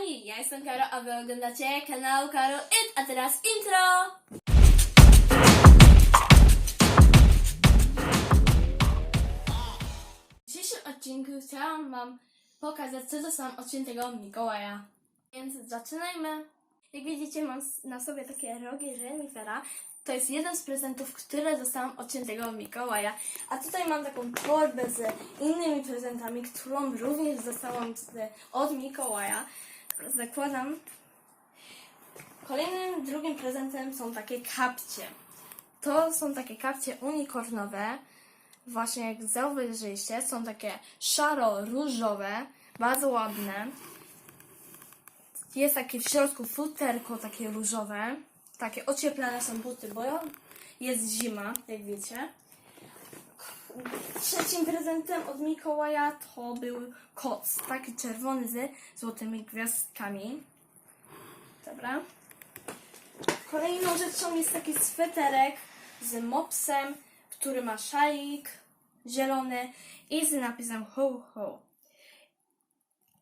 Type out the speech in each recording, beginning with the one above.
kochani, ja jestem Karo, a wy oglądacie kanał Karo It, a teraz intro! W dzisiejszym odcinku chciałam wam pokazać, co dostałam od świętego Mikołaja. Więc zaczynajmy. Jak widzicie, mam na sobie takie rogi renifera. To jest jeden z prezentów, które dostałam od świętego Mikołaja. A tutaj mam taką torbę z innymi prezentami, którą również dostałam od Mikołaja. Zakładam. Kolejnym, drugim prezentem są takie kapcie. To są takie kapcie unikornowe. Właśnie jak zauważyliście, są takie szaro-różowe, bardzo ładne. Jest takie w środku futerko takie różowe. Takie ocieplane są buty, bo jest zima, jak wiecie. Trzecim prezentem od Mikołaja to był koc. Taki czerwony z złotymi gwiazdkami. Dobra. Kolejną rzeczą jest taki sweterek z mopsem, który ma szalik zielony i z napisem ho ho.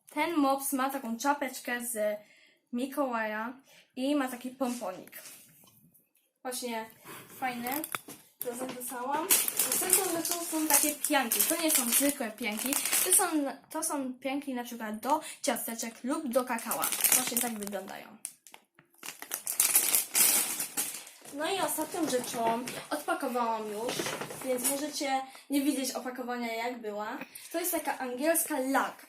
Ten mops ma taką czapeczkę z Mikołaja i ma taki pomponik. Właśnie fajny. Prezent dostałam. Następną rzeczą są takie pianki. To nie są zwykłe pianki. To są, to są pianki na przykład do ciasteczek lub do kakała. Właśnie tak wyglądają. No i ostatnią rzeczą odpakowałam już, więc możecie nie widzieć opakowania jak była. To jest taka angielska lalka.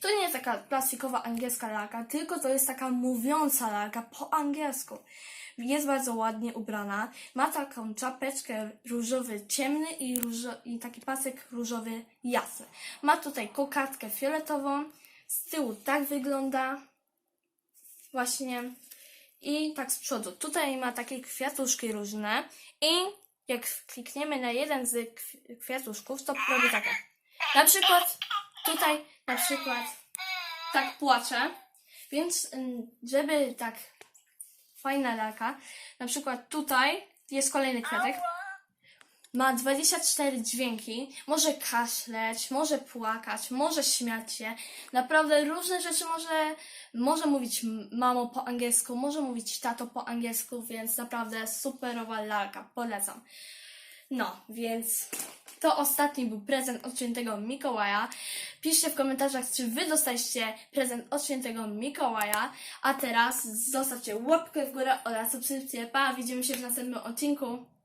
To nie jest taka plastikowa angielska lalka, tylko to jest taka mówiąca lalka po angielsku. Jest bardzo ładnie ubrana. Ma taką czapeczkę różowy ciemny i, różo, i taki pasek różowy jasny. Ma tutaj kokardkę fioletową. Z tyłu tak wygląda. Właśnie i tak z przodu. Tutaj ma takie kwiatuszki różne i jak klikniemy na jeden z kwi- kwiatuszków, to robi takie. Na przykład tutaj na przykład tak płacze, więc ym, żeby tak fajna lalka, na przykład tutaj jest kolejny kwiatek. Ma 24 dźwięki, może kaszleć, może płakać, może śmiać się. Naprawdę różne rzeczy może, może mówić mamo po angielsku, może mówić tato po angielsku, więc naprawdę superowa lalka, polecam. No, więc to ostatni był prezent od świętego Mikołaja. Piszcie w komentarzach, czy wy dostaliście prezent od świętego Mikołaja. A teraz zostawcie łapkę w górę oraz subskrypcję. Pa, widzimy się w następnym odcinku.